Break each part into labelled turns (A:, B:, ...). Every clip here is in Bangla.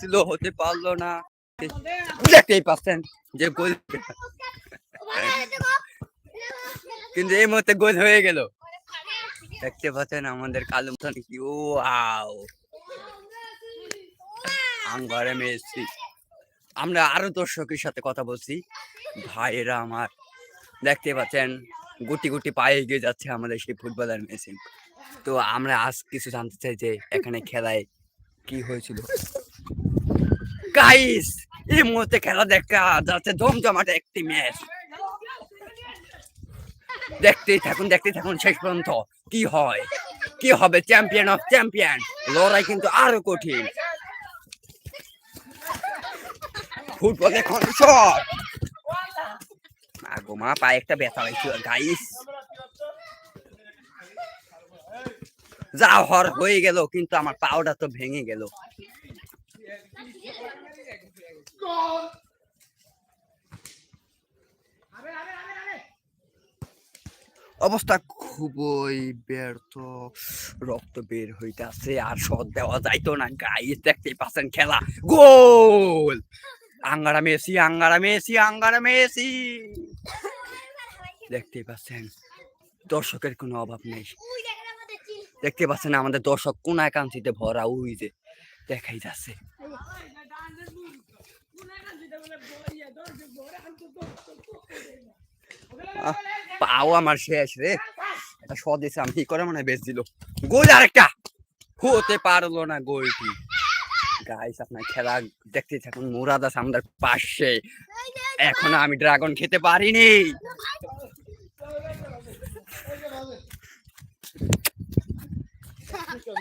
A: ছিল, হতে পারল না। দেখতেই পাচ্ছেন যে গোল। কিন্তু এই মুহূর্তে গোল হয়ে গেল। দেখতে পাচ্ছেন আমাদের কালু কি, ও আও আঙ্গারে মেসি। আমরা আরও দর্শকের সাথে কথা বলছি। ভাইয়েরা আমার, দেখতে পাচ্ছেন গুটি গুটি পায়ে এগিয়ে যাচ্ছে আমাদের সেই ফুটবলার মেসি। তো আমরা আজ কিছু জানতে চাই যে এখানে খেলায় কি হয়েছিল। গাইস এই মুহূর্তে খেলা দেখা যাচ্ছে জমজমাট একটি ম্যাচ দেখতেই থাকুন দেখতেই থাকুন শেষ পর্যন্ত কি হয়, কি হবে চ্যাম্পিয়ন অফ চ্যাম্পিয়ন লড়াই কিন্তু আরও কঠিন। ফুটবল এখন শট মা, পায়ে একটা ব্যথা হয়েছিল গাইস যা হর হয়ে গেল, কিন্তু আমার পাওটা তো ভেঙে গেল। অবস্থা খুবই ব্যর্থ। রক্ত বের হইতাছে আর শট দেওয়া যাইতো না। গাইস দেখতেই পাচ্ছেন খেলা। গোল! আঙ্গারা মেসি আঙ্গারা মেসি আঙ্গারা মেসি। দেখতেই পাচ্ছেন দর্শকের কোনো অভাব নেই। দেখতে পাচ্ছেন আমাদের দর্শক কোন একান্তিতে ভরা ওই যে দেখাই যাচ্ছে। পাও আমার শেষ রে। এটা আমি কি করে মনে বেশ দিল। গোল হতে পারল না গোলটি। গাইস আপনার খেলা দেখতে থাকুন আমাদের পাশে। এখনও আমি ড্রাগন খেতে পারিনি।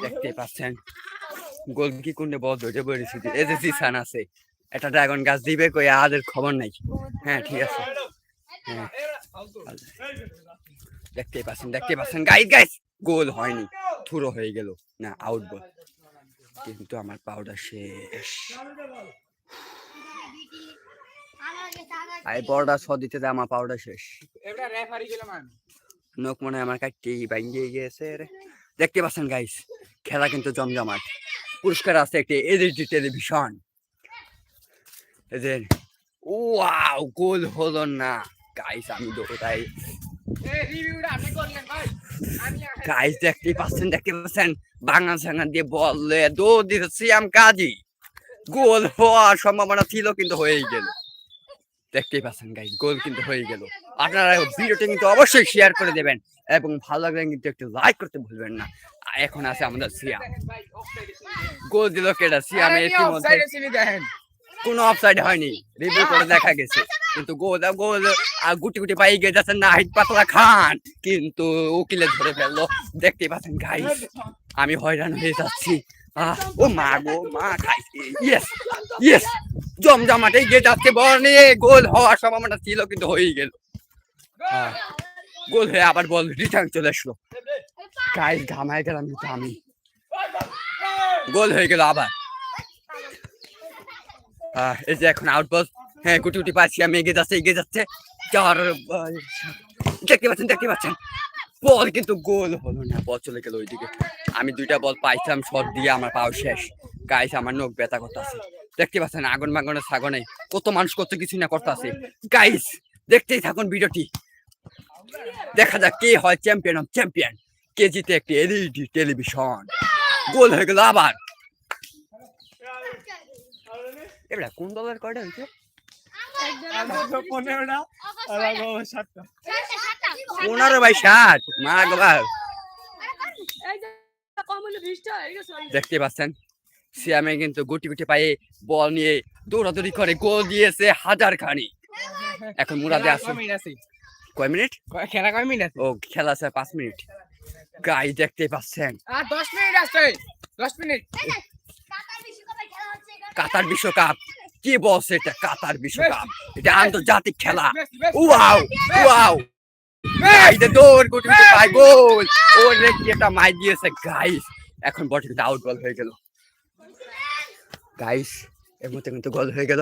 A: দেখতে পাচ্ছেন, গোল কি কোনটা বল ধরে আছে। একটা ড্রাগন গাছ দিবে কই আদের খবর নাই। হ্যাঁ ঠিক আছে। হ্যাঁ। দেখতে পাচ্ছেন দেখতে পাচ্ছেন। গাইস গাইস গোল হয়নি। থুরো হয়ে গেল। না আউট বল কিন্তু আমার পাউডার শেষ। আই বড়টা ছ দিতে দেয় আমার পাউডার শেষ। নোক মনে। আমার কাটতে ভাঙ্গিয়ে গিয়েছে রে। দেখতে পাচ্ছেন গাইস খেলা কিন্তু জমজমাট। পুরস্কার আছে একটি এলইডি টেলিভিশন। এদের ওয়াও গোল হলো না। গাইস আমি দৌড়াই। গাইস দেখতে পাচ্ছেন দেখতে পাচ্ছেন। বাঙা সাঙা দিয়ে বললে দৌড় দিতে সিয়াম কাজী। গোল হওয়ার সম্ভাবনা ছিল কিন্তু হয়েই গেল। দেখতেই পাচ্ছেন গাইস গোল কিন্তু হয়ে গেল। আপনারা ভিডিওটা কিন্তু অবশ্যই শেয়ার করে দেবেন এবং ভালো লাগলে কিন্তু একটু লাইক করতে ভুলবেন না। এখন আছে আমাদের সিয়াম। গোল দিল কেটা সিয়াম ইতিমধ্যে কোনো অফসাইড হয়নি। রিভিউ করে দেখা গেছে। কিন্তু গোল গোল আর গুটি গুটি পাই গিয়ে যাচ্ছে নাহিদ পাতলা খান। কিন্তু উকিলে ধরে ফেলল। দেখতেই পাচ্ছেন গাইস আমি হয়রান হয়ে যাচ্ছি। ও মা গো, মা খাইছে ইয়েস ইয়েস জমজমাটে গিয়ে যাচ্ছে বল নিয়ে। গোল হওয়ার সম্ভাবনা ছিল, কিন্তু হয়েই গেল। গোল হয়ে আবার বল রিটার্ন চলে আসলো। গাইস ঘামায় গেলাম কিন্তু আমি। গোল হয়ে গেল আবার। এই যে এখন আউট বল হ্যাঁ গুটি গুটি পাচ্ছি আমি, এগিয়ে যাচ্ছে এগিয়ে যাচ্ছে। চার দেখতে পাচ্ছেন দেখতে পাচ্ছেন। বল কিন্তু গোল হলো না, বল চলে গেল ওইদিকে। আমি দুইটা বল পাইছিলাম, শট দিয়ে আমার পাও শেষ। গাইস আমার নখ ব্যথা করতেছে। দেখতে পাচ্ছেন, আগুন মাগনের ছাগনে কত মানুষ কত কিছু না করতেছে। গাইস দেখতেই থাকুন ভিডিওটি। দেখা যাক কে হয় চ্যাম্পিয়ন অফ চ্যাম্পিয়ন কে জিতে একটি এলইডি টেলিভিশন। গোল হয়ে গেল আবার। এবার কোন দলের কয়টা হয়েছে? পনেরো বাই ষাট মা গো দেখতে পাচ্ছেন সিয়ামে কিন্তু গুটি গুটি পায়ে বল নিয়ে দৌড়াদৌড়ি করে গোল দিয়েছে হাজার খানি এখন মুরাদে আছে? কয় মিনিট?
B: খেলা কয় মিনিট
A: ও খেলা আছে পাঁচ মিনিট। গাই দেখতে পাচ্ছেন।
B: আর দশ মিনিট আছে দশ মিনিট।
A: কাতার বিশ্বকাপ। কি বলছে এটা? কাতার বিশ্বকাপ। এটা আন্তর্জাতিক খেলা। ওয়াও ওয়াও গাইতে দৌড় গুটি গুটি পায় গোল ও কি একটা মাই দিয়েছে। গাইস এখন কিন্তু আউট বল হয়ে গেল। গাইস এর মধ্যে কিন্তু গোল হয়ে গেল।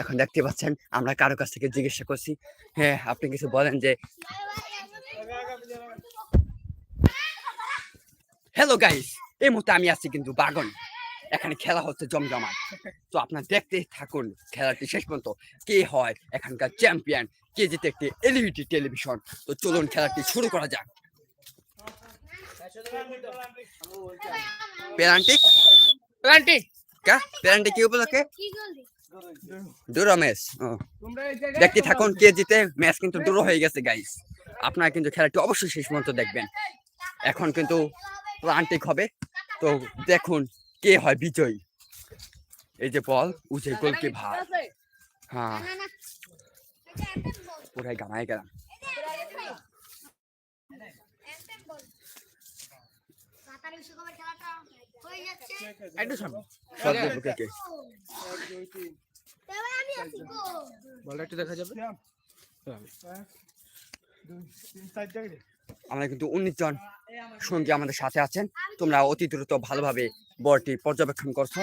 A: এখন দেখতে পাচ্ছেন আমরা কারও কাছ থেকে জিজ্ঞাসা করছি। হ্যাঁ আপনি কিছু বলেন যে হ্যালো গাইস এই মুহূর্তে আমি আছি কিন্তু বাগন। এখানে খেলা হচ্ছে জমজমাট। তো আপনার দেখতে থাকুন খেলাটি শেষ পর্যন্ত কে হয় এখানকার চ্যাম্পিয়ন, কে জিতে একটি এলইডি টেলিভিশন। তো চলুন খেলাটি শুরু করা যাক। পেনাল্টি?
B: প্লান্টি
A: কা? পেনাল্টি কি উপলক্ষে? ডুরো ম্যাচ দেখতে থাকুন কে জিতে, ম্যাচ কিন্তু ডুরো হয়ে গেছে গাইস আপনারা কিন্তু খেলাটি অবশ্যই শেষ পর্যন্ত দেখবেন। এখন কিন্তু প্লান্টিক হবে। তো দেখুন কে হয় বিজয়ী? এই যে বল উজে গোল কি ভাই হ্যাঁ। পুরাই গামায় গেলাম।
C: বিশ্বকাপের খেলাটা হয়ে
B: একটু সামনে।
A: সব কে?
B: দেখা যাবে?
A: আমরা কিন্তু উনিশ জন সঙ্গী আমাদের সাথে আছেন। তোমরা অতি দ্রুত ভালোভাবে বলটি পর্যবেক্ষণ করছ।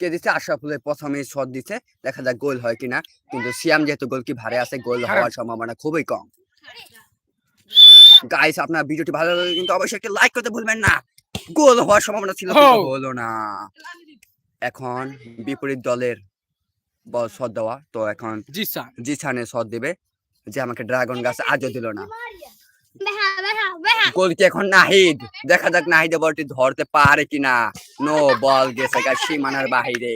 A: কে দিচ্ছে আশরাফুলের প্রথমে শট দিচ্ছে দেখা যাক গোল হয় কিনা। কিন্তু সিয়াম যেহেতু গোল কি ভারে আছে গোল হওয়ার সম্ভাবনা খুবই কম। গাইস আপনার ভিডিওটি ভালো লাগলে কিন্তু অবশ্যই একটা লাইক করতে ভুলবেন না। গোল হওয়ার সম্ভাবনা ছিল। হলো না। এখন বিপরীত দলের বল শট দেওয়া। তো এখন জিসানে শট দিবে যে আমাকে ড্রাগন গাছ আজও দিল না। গোল কি এখন নাহিদ? দেখা যাক নাহিদে বলটি ধরতে পারে কিনা। নো বল গেছে সীমানার বাহিরে।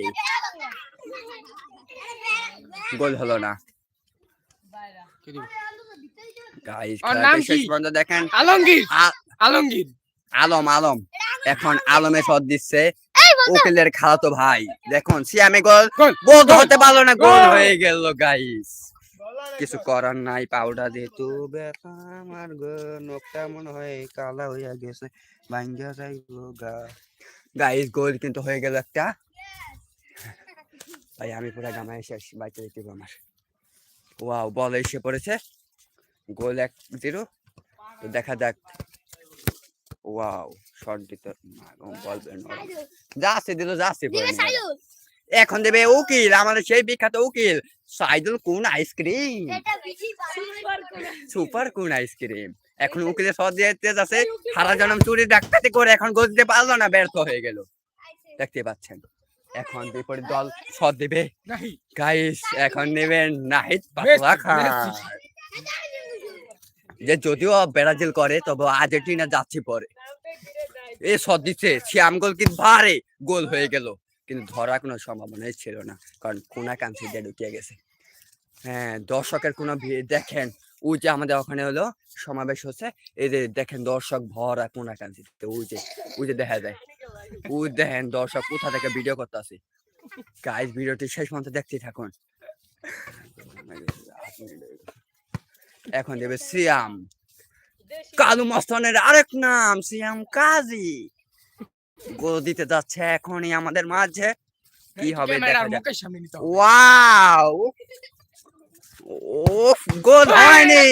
A: গোল হলো না। দেখেন।
B: আলমগীর। আলমগীর।
A: আলম আলম। এখন আলমে সদ দিচ্ছে। উকিলের খালাতো ভাই। দেখুন সিয়ামে গোল।
B: গোল
A: গোল ধরতে পারল না গোল। হয়ে গেল গাইস কিছু করার নাই পাউডার দিয়ে তু ব্যথা আমার নখটা মনে হয় কালা হইয়া গেছে ভাঙ্গা যাইবো গা। গাইস গোল কিন্তু হয়ে গেল একটা। ভাই আমি পুরো গামায় শেষ বাইতে দিতে আমার। ওয়াও বল এসে পড়েছে। গোল এক জিরো তো দেখা যাক। ওয়াও শট দিতে দিল যা আছে
C: দিবে সাইদুল।
A: এখন দেবে উকিল আমাদের সেই বিখ্যাত উকিল। সাইদুল কোন আইসক্রিম
C: সুপার
A: কোন আইসক্রিম এখন উকিলের সদ দিয়ে তেজ আছে। সারা জনম চুরি ডাক্তাতি করে এখন গোল দিতে পারল না ব্যর্থ হয়ে গেল। দেখতে পাচ্ছেন। এখন বিপরীত দল সদ দিবে। গাইস এখন নেবেন নাহিদ পাতলা খান। যে যদিও ব্রাজিল করে তবে আর্জেন্টিনা যাচ্ছে পরে। এ সদ দিচ্ছে শ্যাম গোল কিন্তু ভারে গোল হয়ে গেল। কিন্তু ধরা কোনো সম্ভাবনাই ছিল না, কারণ কোনা কাঞ্চি দিয়ে ঢুকিয়ে গেছে। হ্যাঁ দর্শকের কোনো ভিড় দেখেন, ওই যে আমাদের ওখানে হলো সমাবেশ হচ্ছে, এই যে দেখেন দর্শক ভরা কোনা কাঞ্চিতে ওই যে ওই যে দেখা যায়। ওই দেখেন দর্শক কোথা থেকে ভিডিও করতে আসে গাইজ ভিডিওটি শেষ পর্যন্ত দেখতে থাকুন। এখন দেবে সিয়াম। কালু মস্তানের আরেক নাম সিয়াম কাজী। গোল দিতে যাচ্ছে এখনই আমাদের মাঝে। কি হবে দেখা যাক। ওয়াও! ওফ গোল হয়নি।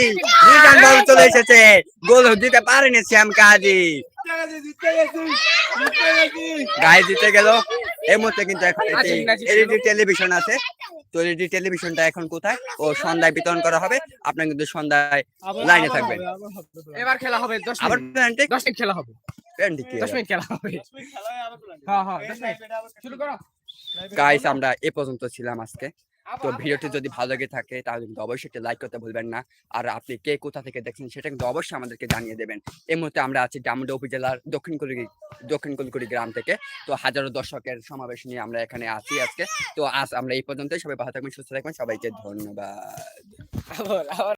A: মিজান বল চলে এসেছে। গোল দিতে পারেনি শ্যাম কাজী। গায়ে দিতে গেল। এই মুহূর্তে কিন্তু এখন
B: জিতে।
A: এলইডি টেলিভিশন আছে। তো এলইডি টেলিভিশনটা এখন কোথায়? ও সন্ধ্যায় বিতরণ করা হবে। আপনার কিন্তু সন্ধ্যায় লাইনে থাকবেন।
B: এবার খেলা হবে দশ
A: আবার
B: মিনিট। খেলা হবে।
A: পেনাল্টি কি
B: দশ মিনিট খেলা হবে। হ্যাঁ হ্যাঁ মিনিট। শুরু করো।
A: গাইস আমরা এ পর্যন্ত ছিলাম আজকে। তো ভিডিওটি যদি ভালো লাগে থাকে তাহলে কিন্তু অবশ্যই একটা লাইক করতে ভুলবেন না। আর আপনি কে কোথা থেকে দেখছেন সেটা কিন্তু অবশ্যই আমাদেরকে জানিয়ে দেবেন। এই মুহূর্তে আমরা আছি ডামুডা উপজেলার দক্ষিণ কলিগুড়ি দক্ষিণ কলিগুড়ি গ্রাম থেকে। তো হাজারো দর্শকের সমাবেশ নিয়ে আমরা এখানে আছি আজকে। তো আজ আমরা এই পর্যন্তই। সবাই ভালো থাকবেন সুস্থ থাকবেন। সবাইকে ধন্যবাদ।
B: আবার আবার।